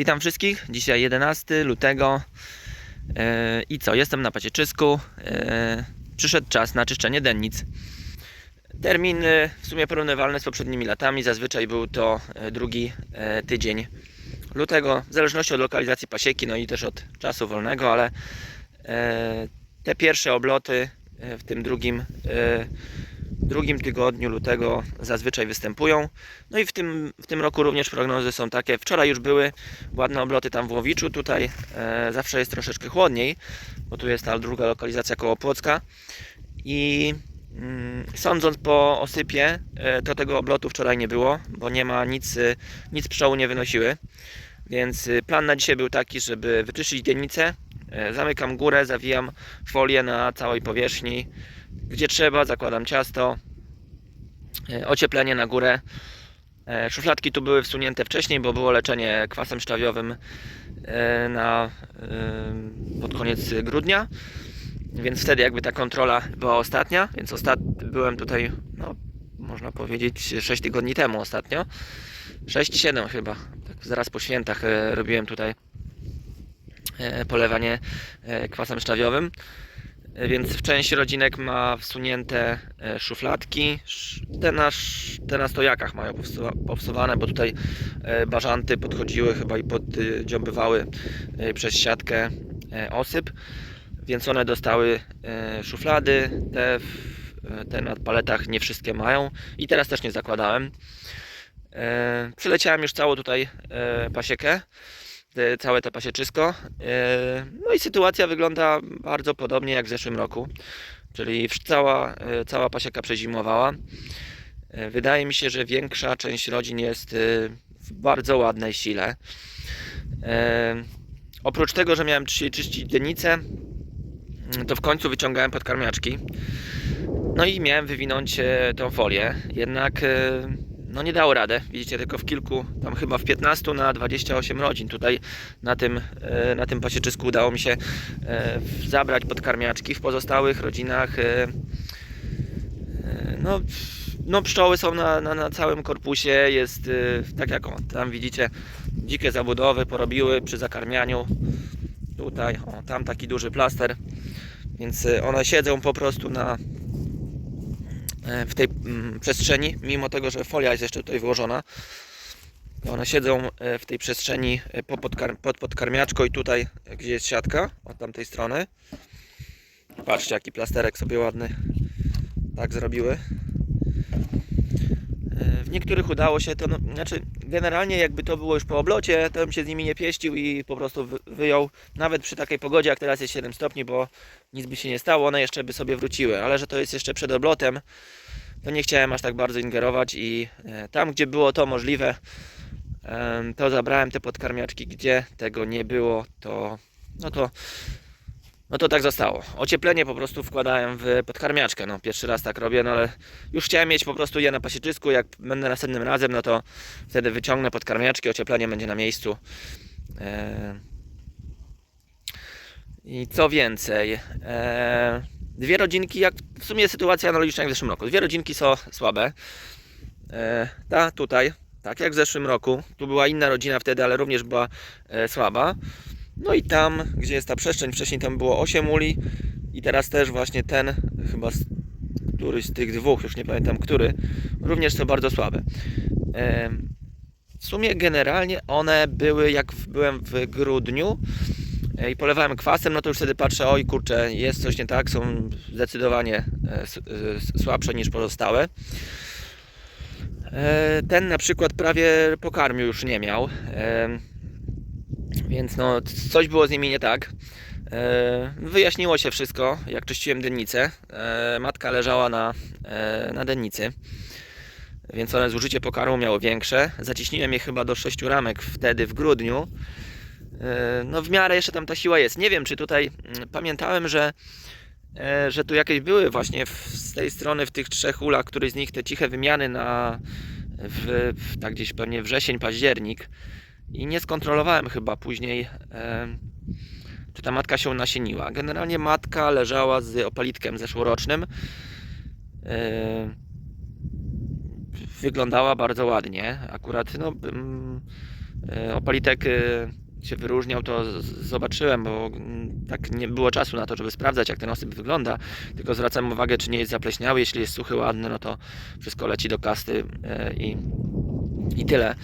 Witam wszystkich. Dzisiaj 11 lutego. E, I co? Jestem na pacieczysku. E, Przyszedł czas na czyszczenie dennic. Termin e, w sumie porównywalny z poprzednimi latami. Zazwyczaj był to e, drugi tydzień lutego, w zależności od lokalizacji pasieki, no i też od czasu wolnego, ale te pierwsze obloty w tym drugim, drugim tygodniu lutego zazwyczaj występują. No i w tym, w tym roku również prognozy są takie. Wczoraj już były ładne obloty tam w Łowiczu. Tutaj e, zawsze jest troszeczkę chłodniej, bo tu jest ta druga lokalizacja koło Płocka. I mm, sądząc po osypie, e, to tego oblotu wczoraj nie było, bo nie ma nic, e, nic pszczoły nie wynosiły. Więc e, plan na dzisiaj był taki, żeby wyczyścić dzielnicę. E, Zamykam górę, zawijam folię na całej powierzchni. Gdzie trzeba, zakładam ciasto. E, Ocieplenie na górę. E, Szufladki tu były wsunięte wcześniej, bo było leczenie kwasem szczawiowym e, na, pod koniec grudnia. Więc wtedy jakby ta kontrola była ostatnia, więc ostat... byłem tutaj, no, można powiedzieć 6 tygodni temu ostatnio. 6-7 chyba, tak zaraz po świętach robiłem tutaj polewanie kwasem szczawiowym. E, Więc w części rodzinek ma wsunięte e, szufladki. Sz- Te na, te na stojakach mają powsu- powsuwane, bo tutaj e, bażanty podchodziły chyba i poddziąbywały przez siatkę osyp. Więc one dostały szuflady. Te, te na paletach nie wszystkie mają. I teraz też nie zakładałem. Przyleciałem już całą tutaj pasiekę całe to pasieczysko. E, No i sytuacja wygląda bardzo podobnie jak w zeszłym roku, czyli cała, e, cała pasieka przezimowała. Wydaje mi się, że większa część rodzin jest w bardzo ładnej sile. Oprócz tego, że miałem dzisiaj czyścić dennicę, mm, to w końcu wyciągałem podkarmiaczki. No i miałem wywinąć tą folię, jednak no nie dało radę. Widzicie, tylko w kilku, tam chyba w 15 na 28 rodzin. Tutaj na tym, e, na tym pasieczysku udało mi się e, zabrać podkarmiaczki. W pozostałych rodzinach e, no, no pszczoły są na, na, na całym korpusie. Jest tak jak o, tam widzicie, dzikie zabudowy porobiły przy zakarmianiu. Tutaj, o, tam taki duży plaster. Więc one siedzą po prostu na, w tej mm, przestrzeni, mimo tego, że folia jest jeszcze tutaj włożona. to One siedzą e, w tej przestrzeni e, pod podkarmiaczką i tutaj, e, gdzie jest siatka, od tamtej strony. Patrzcie, jaki plasterek sobie ładny tak zrobiły. W niektórych udało się to, no, znaczy generalnie jakby to było już po oblocie, to bym się z nimi nie pieścił i po prostu wy- wyjął, nawet przy takiej pogodzie jak teraz jest 7 stopni, bo nic by się nie stało, one jeszcze by sobie wróciły, ale że to jest jeszcze przed oblotem, to nie chciałem aż tak bardzo ingerować i e, tam, gdzie było to możliwe, to zabrałem te podkarmiaczki, gdzie tego nie było, to no to no to tak zostało. Ocieplenie po prostu wkładałem w podkarmiaczkę. No, pierwszy raz tak robię, no ale już chciałem mieć po prostu je na pasieczysku. Jak będę następnym razem, no to wtedy wyciągnę podkarmiaczki, ocieplenie będzie na miejscu. E, I co więcej, e, dwie rodzinki, jak w sumie sytuacja analogiczna jak w zeszłym roku. Dwie rodzinki są słabe. E, ta tutaj, tak jak w zeszłym roku, tu była inna rodzina wtedy, ale również była słaba. No i tam, gdzie jest ta przestrzeń, wcześniej tam było 8 uli i teraz też właśnie ten, chyba któryś z tych dwóch, już nie pamiętam który, również są bardzo słabe. W sumie generalnie one były, jak byłem w grudniu e, i polewałem kwasem, no to już wtedy patrzę, oj kurczę, jest coś nie tak, są zdecydowanie e, e, słabsze niż pozostałe. Ten na przykład prawie pokarmiu już nie miał. Więc no, coś było z nimi nie tak. E, Wyjaśniło się wszystko, jak czyściłem dennicę. E, Matka leżała na, e, na dennicy, więc one zużycie pokarmu miało większe. Zaciśniłem je chyba do 6 ramek wtedy w grudniu. No w miarę jeszcze tam ta siła jest. Nie wiem, czy tutaj mm, pamiętałem, że, że tu jakieś były właśnie w, z tej strony w tych trzech ulach, któryś z nich te ciche wymiany na w, w, tak gdzieś pewnie wrzesień, październik i nie skontrolowałem chyba później, czy ta matka się nasieniła. Generalnie matka leżała z opalitkiem zeszłorocznym. Wyglądała bardzo ładnie. Akurat no, e, opalitek e, się wyróżniał, to zobaczyłem, bo mm, tak nie było czasu na to, żeby sprawdzać, jak ten osyp wygląda. Tylko zwracam uwagę, czy nie jest zapleśniały. Jeśli jest suchy, ładny, no to wszystko leci do kasty e, i, i tyle.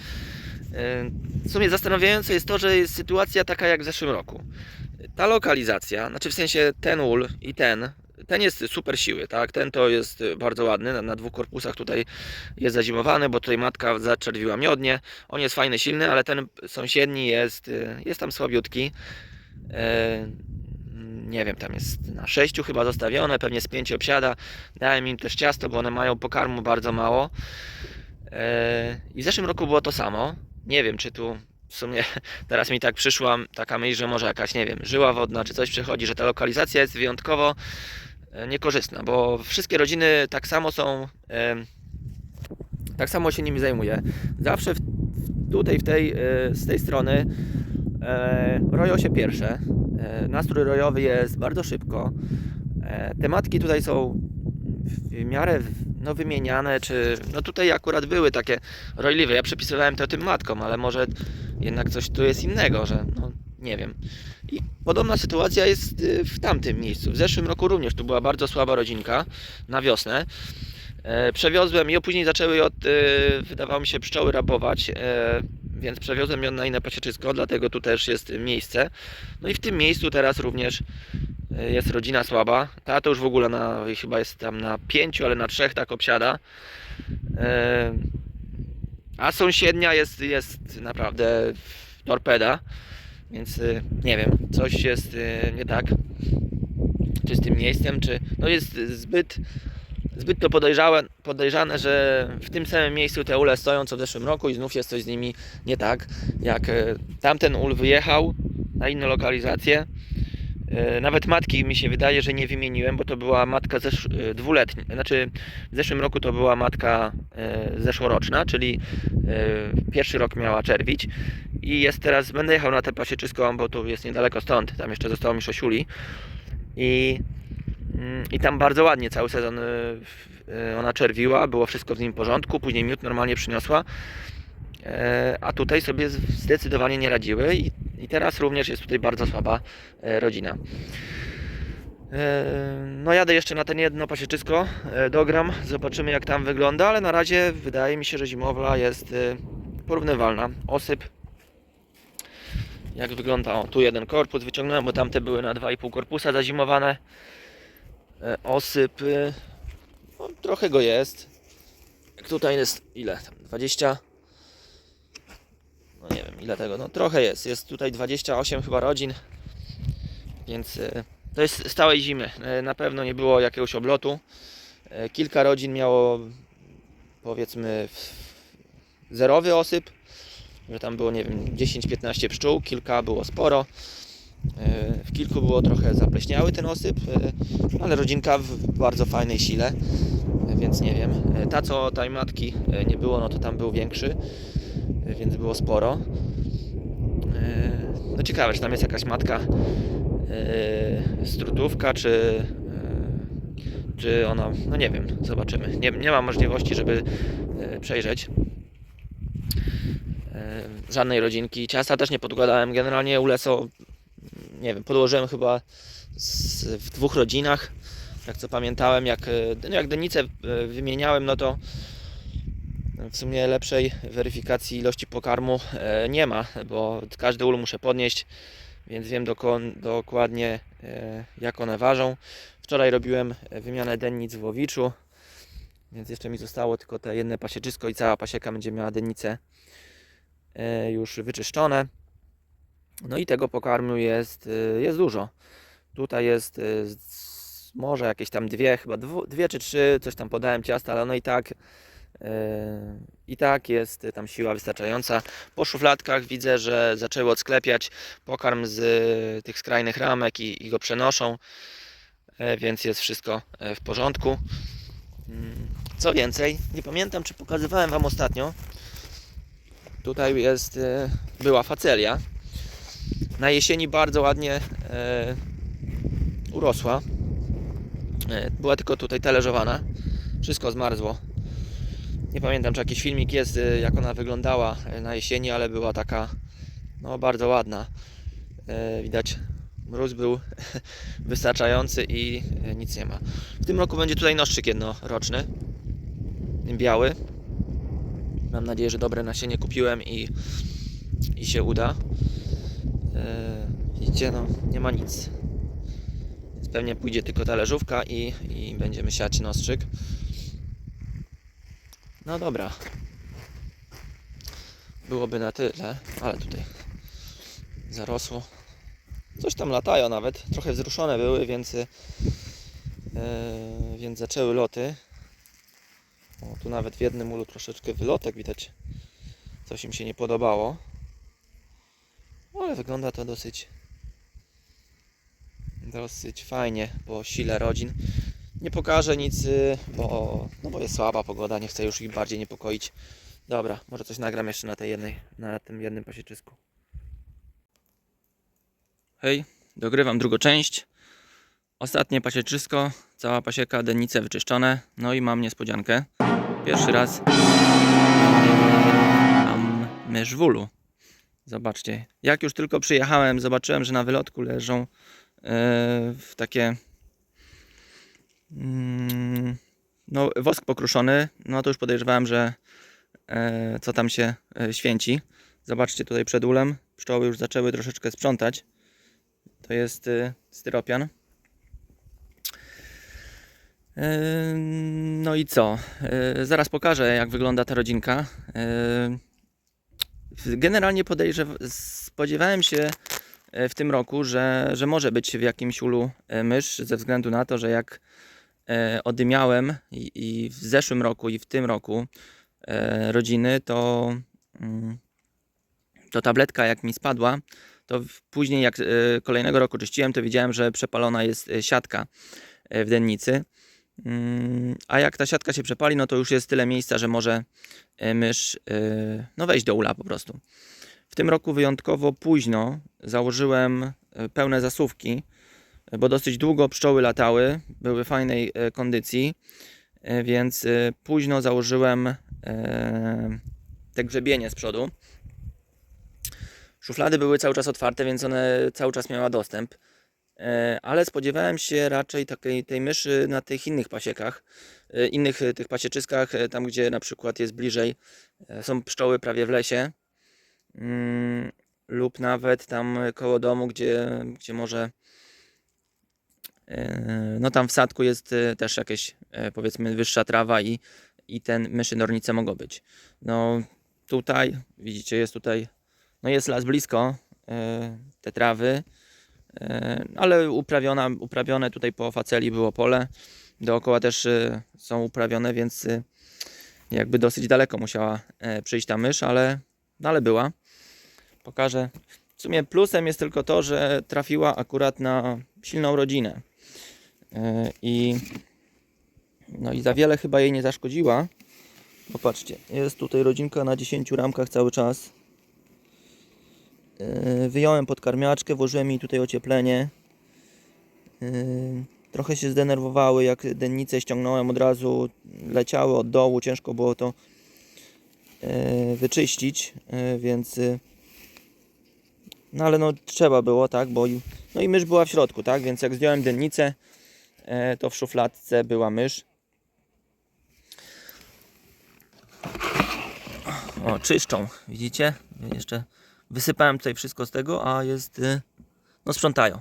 E, W sumie zastanawiające jest to, że jest sytuacja taka jak w zeszłym roku. Ta lokalizacja, znaczy w sensie ten ul i ten, ten jest super siły, tak? Ten to jest bardzo ładny, na, na dwóch korpusach tutaj jest zazimowany, bo tutaj matka zaczerwiła miodnie. On jest fajny, silny, ale ten sąsiedni jest, y, jest tam słabiutki. E, nie wiem, tam jest na sześciu chyba zostawione, pewnie z pięciu obsiada. Dałem im też ciasto, bo one mają pokarmu bardzo mało. E, I w zeszłym roku było to samo. Nie wiem, czy tu w sumie teraz mi tak przyszła taka myśl, że może jakaś, nie wiem, żyła wodna czy coś przechodzi, że ta lokalizacja jest wyjątkowo e, niekorzystna, bo wszystkie rodziny tak samo są, tak samo się nimi zajmuje. Zawsze w, tutaj w tej, e, z tej strony e, roją się pierwsze. Nastrój rojowy jest bardzo szybko. Te matki tutaj są w miarę no, wymieniane, czy no tutaj akurat były takie rojliwe. Ja przypisywałem to tym matkom, ale może jednak coś tu jest innego, że no nie wiem. I podobna sytuacja jest y, w tamtym miejscu. W zeszłym roku również tu była bardzo słaba rodzinka na wiosnę. E, Przewiozłem ją, później zaczęły od, y, wydawało mi się, pszczoły rabować, e, więc przewiozłem ją na inne pasieczysko, dlatego tu też jest miejsce. No i w tym miejscu teraz również e, jest rodzina słaba. Ta to już w ogóle na, chyba jest tam na pięciu, ale na trzech tak obsiada. E, A sąsiednia jest, jest naprawdę torpeda, więc y, nie wiem, coś jest nie tak. Czy z tym miejscem, czy no jest zbyt, zbyt to podejrzane, podejrzane, że w tym samym miejscu te ule stoją co w zeszłym roku i znów jest coś z nimi nie tak. Jak tamten ul wyjechał na inną lokalizację, nawet matki mi się wydaje, że nie wymieniłem, bo to była matka zesz- y, dwuletnia. Znaczy w zeszłym roku to była matka y, zeszłoroczna, czyli pierwszy rok miała czerwić i jest teraz, będę jechał na te pasieczysko, bo tu jest niedaleko stąd, tam jeszcze zostało mi szosiuli i, mm, i tam bardzo ładnie cały sezon ona czerwiła, było wszystko z nim w porządku, później miód normalnie przyniosła, E, a tutaj sobie zdecydowanie nie radziły i, i teraz również jest tutaj bardzo słaba e, rodzina. E, No jadę jeszcze na ten jedno pasieczysko, e, dogram, zobaczymy jak tam wygląda, ale na razie wydaje mi się, że zimowla jest porównywalna. Osyp jak wygląda, o tu jeden korpus wyciągnąłem, bo tamte były na 2,5 korpusa zazimowane. Osyp, no, trochę go jest. Tutaj jest, ile tam, 20? No nie wiem ile tego, no trochę jest, jest tutaj 28 chyba rodzin, więc e, to jest stałej zimy, E, na pewno nie było jakiegoś oblotu. E, Kilka rodzin miało powiedzmy zerowy osyp, że tam było nie wiem 10-15 pszczół, kilka było sporo. W kilku było trochę zapleśniały ten osyp, ale rodzinka w bardzo fajnej sile, więc nie wiem. Ta co tej matki e, nie było, no to tam był większy, więc było sporo. E, No ciekawe, czy tam jest jakaś matka e, strutówka, czy, e, czy ona, no nie wiem, zobaczymy. Nie, nie mam możliwości, żeby przejrzeć żadnej rodzinki. Ciasta też nie podkładałem. Generalnie ule są, nie wiem, podłożyłem chyba z, w dwóch rodzinach. Jak co pamiętałem, jak, no jak denicę e, wymieniałem, no to w sumie lepszej weryfikacji ilości pokarmu e, nie ma, bo każdy ul muszę podnieść, więc wiem dokładnie e, jak one ważą. Wczoraj robiłem wymianę dennic w Łowiczu, więc jeszcze mi zostało tylko te jedne pasieczysko i cała pasieka będzie miała dennicę e, już wyczyszczone. No i tego pokarmu jest, jest dużo. Tutaj jest może jakieś tam dwie, chyba dwie czy trzy, coś tam podałem ciasta, ale no i tak i tak jest tam siła wystarczająca. Po szufladkach widzę, że zaczęły odsklepiać pokarm z e, tych skrajnych ramek i, i go przenoszą, e, więc jest wszystko e, w porządku. Mm, Co więcej, nie pamiętam czy pokazywałem Wam ostatnio, Tutaj jest, e, była facelia. Na jesieni bardzo ładnie urosła. Była tylko tutaj talerzowana. Wszystko zmarzło. Nie pamiętam, czy jakiś filmik jest, y, jak ona wyglądała y, na jesieni, ale była taka no, bardzo ładna. Y, Widać, mróz był wystarczający i nic nie ma. W tym roku będzie tutaj noszczyk jednoroczny, biały. Mam nadzieję, że dobre nasienie kupiłem i, i się uda. Widzicie, no nie ma nic. Pewnie pójdzie tylko talerzówka i, i będziemy siać nostrzyk. No dobra. Byłoby na tyle, ale tutaj zarosło. Coś tam latają nawet. Trochę wzruszone były, więc, yy, więc zaczęły loty. O, tu nawet w jednym ulu troszeczkę wylotek widać. Coś im się nie podobało. Ale wygląda to dosyć dosyć fajnie po sile rodzin. Nie pokażę nic, y, bo, no bo jest słaba pogoda, nie chcę już ich bardziej niepokoić. Dobra, może coś nagram jeszcze na tej jednej, na tym jednym pasieczysku. Hej, dogrywam drugą część. Ostatnie pasieczysko, cała pasieka, dennice wyczyszczone. No i mam niespodziankę. Pierwszy raz mam mysz w ulu. Zobaczcie, jak już tylko przyjechałem, zobaczyłem, że na wylotku leżą w takie no, wosk pokruszony, no to już podejrzewałem, że e, co tam się e, święci. Zobaczcie tutaj przed ulem, pszczoły już zaczęły troszeczkę sprzątać. To jest e, styropian. E, No i co? E, Zaraz pokażę, jak wygląda ta rodzinka. E, Generalnie spodziewałem się e, w tym roku, że, że może być w jakimś ulu e, mysz, ze względu na to, że jak odymiałem i, w zeszłym roku, i w tym roku e, rodziny, to, mm, to tabletka jak mi spadła, to później jak e, kolejnego roku czyściłem, to widziałem, że przepalona jest e, siatka e, w dennicy. Mm, A jak ta siatka się przepali, no to już jest tyle miejsca, że może e, mysz e, no wejść do ula po prostu. W tym roku wyjątkowo późno założyłem e, pełne zasuwki, e, bo dosyć długo pszczoły latały, były w fajnej e, kondycji, e, więc e, późno założyłem te grzebienie z przodu. Szuflady były cały czas otwarte, więc one cały czas miała dostęp. Ale spodziewałem się raczej takiej tej myszy na tych innych pasiekach, innych tych pasieczyskach, tam gdzie na przykład jest bliżej, są pszczoły prawie w lesie, mm, lub nawet tam koło domu, gdzie, gdzie może no tam w sadku jest e, też jakieś e, powiedzmy wyższa trawa i, i ten myszy nornice mogą być. No tutaj widzicie jest tutaj, no jest las blisko, e, te trawy, E, ale uprawiona, uprawione tutaj po faceli było pole. Dookoła też e, są uprawione, więc e, jakby dosyć daleko musiała e, przyjść ta mysz, ale, no ale była. Pokażę. W sumie plusem jest tylko to, że trafiła akurat na silną rodzinę. E, I no i za wiele chyba jej nie zaszkodziła. Popatrzcie, jest tutaj rodzinka na 10 ramkach cały czas. Yy, Wyjąłem podkarmiaczkę, włożyłem jej tutaj ocieplenie. Yy, Trochę się zdenerwowały, jak dennicę ściągnąłem od razu, leciały od dołu, ciężko było to wyczyścić, więc no ale no trzeba było, tak, bo no i mysz była w środku, tak, więc jak zdjąłem dennicę, to w szufladce była mysz. O, czyszczą, widzicie? Jeszcze wysypałem tutaj wszystko z tego, a jest. y, No, sprzątają.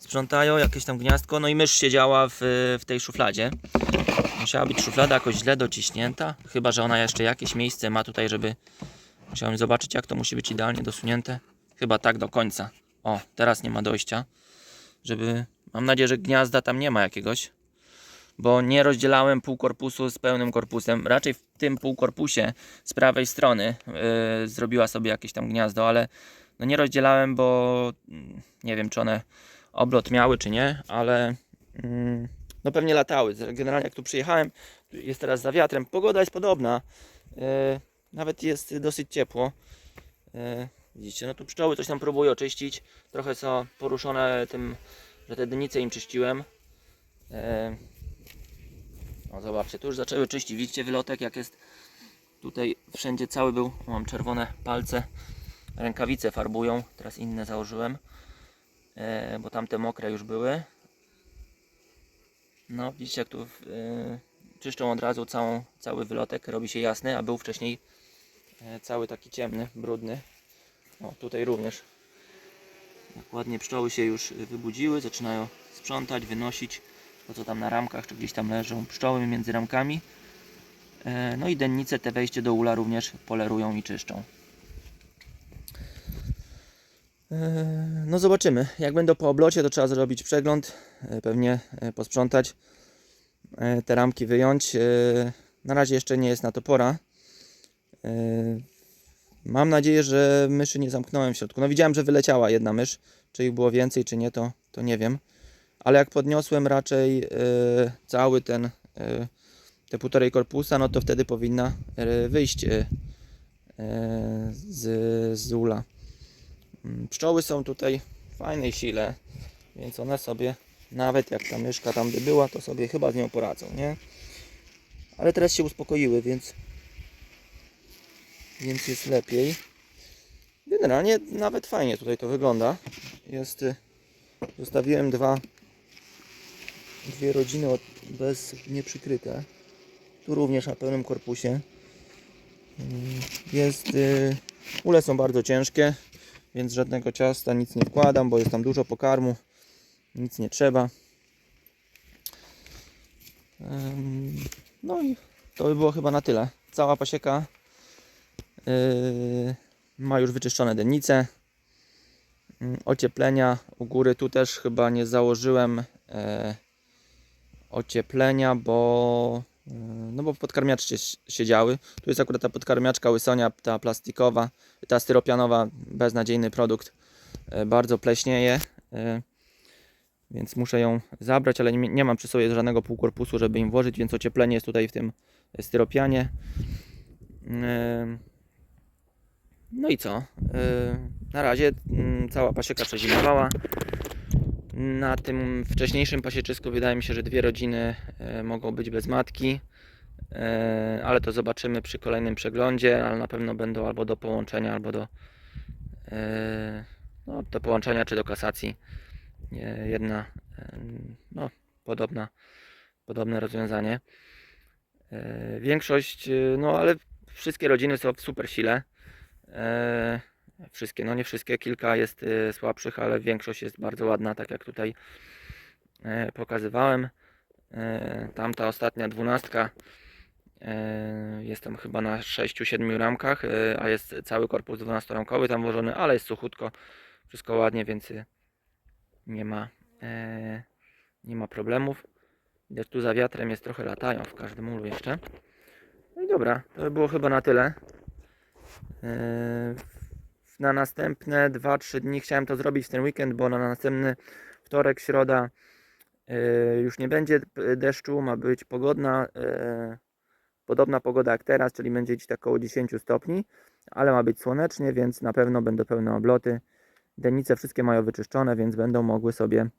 Sprzątają jakieś tam gniazdko. No i mysz siedziała w, w tej szufladzie. Musiała być szuflada jakoś źle dociśnięta. Chyba, że ona jeszcze jakieś miejsce ma tutaj, żeby. Musiałem zobaczyć, jak to musi być idealnie dosunięte. Chyba tak do końca. O, teraz nie ma dojścia. Żeby. Mam nadzieję, że gniazda tam nie ma jakiegoś. Bo nie rozdzielałem półkorpusu z pełnym korpusem. Raczej w tym półkorpusie z prawej strony yy, zrobiła sobie jakieś tam gniazdo, ale no nie rozdzielałem, bo mm, nie wiem, czy one oblot miały, czy nie, ale mm, no pewnie latały. Generalnie jak tu przyjechałem, jest teraz za wiatrem, pogoda jest podobna. Yy, nawet jest dosyć ciepło. Yy, widzicie, no tu pszczoły coś tam próbują oczyścić. Trochę są poruszone tym, że te dynice im czyściłem. Yy, no zobaczcie, tu już zaczęły czyścić. Widzicie wylotek jak jest Tutaj wszędzie cały był, mam czerwone palce, rękawice farbują, teraz inne założyłem, e, bo tamte mokre już były. No widzicie jak tu e, czyszczą od razu całą, cały wylotek, robi się jasny, a był wcześniej e, cały taki ciemny, brudny. O, tutaj również. Jak ładnie pszczoły się już wybudziły, zaczynają sprzątać, wynosić to co tam na ramkach, czy gdzieś tam leżą pszczoły między ramkami. E, No i dennice te wejście do ula również polerują i czyszczą. E, No zobaczymy. Jak będą po oblocie, to trzeba zrobić przegląd, e, pewnie posprzątać, te ramki wyjąć. Na razie jeszcze nie jest na to pora. Mam nadzieję, że myszy nie zamknąłem w środku. No widziałem, że wyleciała jedna mysz. Czy ich było więcej, czy nie, to, to nie wiem. Ale jak podniosłem raczej e, cały ten e, te półtorej korpusa, no to wtedy powinna e, wyjść e, z, z ula. Mm, Pszczoły są tutaj w fajnej sile, więc one sobie, nawet jak ta myszka tam by była, to sobie chyba z nią poradzą, nie? Ale teraz się uspokoiły, więc więc jest lepiej. Generalnie nawet fajnie tutaj to wygląda. Jest, y, zostawiłem dwa, dwie rodziny od, bez nieprzykryte. Tu również na pełnym korpusie. Jest, y, ule są bardzo ciężkie, więc żadnego ciasta nic nie wkładam, bo jest tam dużo pokarmu. Nic nie trzeba. No i to by było chyba na tyle. Cała pasieka ma już wyczyszczone dennice. Yy, Ocieplenia u góry tu też chyba nie założyłem e, ocieplenia, bo yy, no bo s- siedziały. Tu jest akurat ta podkarmiaczka łysonia, ta plastikowa, ta styropianowa, beznadziejny produkt. Bardzo pleśnieje. Więc muszę ją zabrać, ale nie, nie mam przy sobie żadnego półkorpusu, żeby im włożyć, więc ocieplenie jest tutaj w tym styropianie. No i co? Yy, Na razie mm, cała pasieka przezimowała. Na tym wcześniejszym pasieczysku wydaje mi się, że dwie rodziny e, mogą być bez matki. E, Ale to zobaczymy przy kolejnym przeglądzie, ale na pewno będą albo do połączenia, albo do, no, do połączenia czy do kasacji. Jedna no, podobna, podobne rozwiązanie. Większość, no ale wszystkie rodziny są w super sile. E, wszystkie, no nie wszystkie, kilka jest e, słabszych, ale większość jest bardzo ładna, tak jak tutaj e, pokazywałem. E, tamta ostatnia dwunastka jestem chyba na 6-7 ramkach, a jest cały korpus 12-ramkowy tam włożony, ale jest suchutko, wszystko ładnie, więc e, nie ma, nie ma problemów. Widać tu za wiatrem jest trochę latają w każdym ulu jeszcze. No i dobra, to by było chyba na tyle. Eee, Na następne 2-3 dni chciałem to zrobić w ten weekend, bo na następny wtorek, środa eee, już nie będzie deszczu, ma być pogodna, eee, podobna pogoda jak teraz, czyli będzie gdzieś tak około 10 stopni, ale ma być słonecznie, więc na pewno będą pełne obloty. Dennice wszystkie mają wyczyszczone, więc będą mogły sobie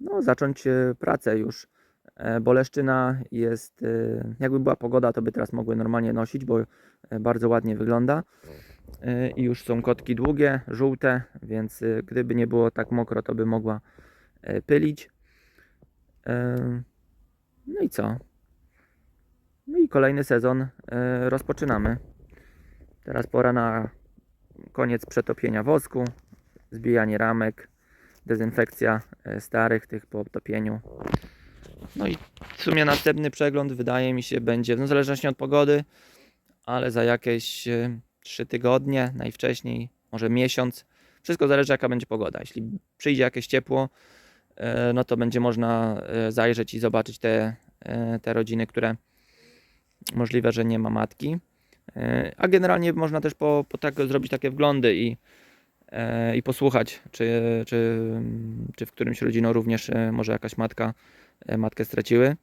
no, zacząć e, pracę już. E, Boleszczyna jest, e, jakby była pogoda, to by teraz mogły normalnie nosić, bo e, bardzo ładnie wygląda. I już są kotki długie, żółte, więc gdyby nie było tak mokro, to by mogła pylić. No i co? No i kolejny sezon rozpoczynamy. Teraz pora na koniec przetopienia wosku, zbijanie ramek, dezynfekcja starych tych po obtopieniu. No i w sumie następny przegląd wydaje mi się będzie, no w zależności od pogody, ale za jakieś e, 3 tygodnie, najwcześniej, może miesiąc. Wszystko zależy jaka będzie pogoda. Jeśli przyjdzie jakieś ciepło, e, no to będzie można e, zajrzeć i zobaczyć te, e, te rodziny, które możliwe, że nie ma matki. E, A generalnie można też po, po tak, zrobić takie wglądy i, e, i posłuchać, czy, czy, czy w którymś rodzinie również e, może jakaś matka e, matkę straciły.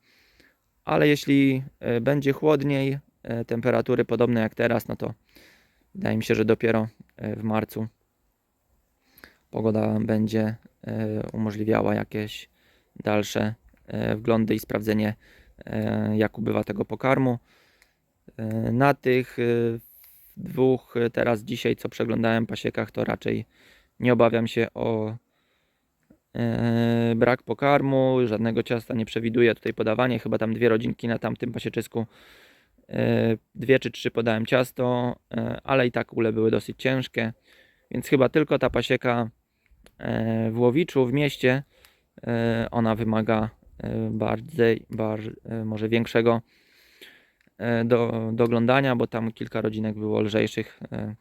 Ale jeśli e, będzie chłodniej, e, temperatury podobne jak teraz, no to wydaje mi się, że dopiero e, w marcu pogoda będzie e, umożliwiała jakieś dalsze e, wglądy i sprawdzenie e, jak ubywa tego pokarmu. E, Na tych e, dwóch e, teraz dzisiaj, co przeglądałem pasiekach, to raczej nie obawiam się o e, brak pokarmu, żadnego ciasta nie przewiduję tutaj podawanie, chyba tam dwie rodzinki na tamtym pasieczysku, e, dwie czy trzy podałem ciasto, e, ale i tak ule były dosyć ciężkie, więc chyba tylko ta pasieka e, w Łowiczu, w mieście, e, ona wymaga e, bardziej, bar, e, może większego e, do, doglądania, bo tam kilka rodzinek było lżejszych. e.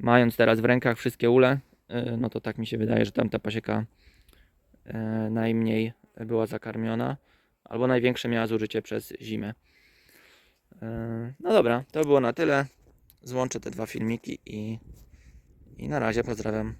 Mając teraz w rękach wszystkie ule, e, no to tak mi się wydaje, że tam ta pasieka e, najmniej była zakarmiona, albo największe miała zużycie przez zimę. E, No dobra, to było na tyle. Złączę te dwa filmiki i, i na razie pozdrawiam.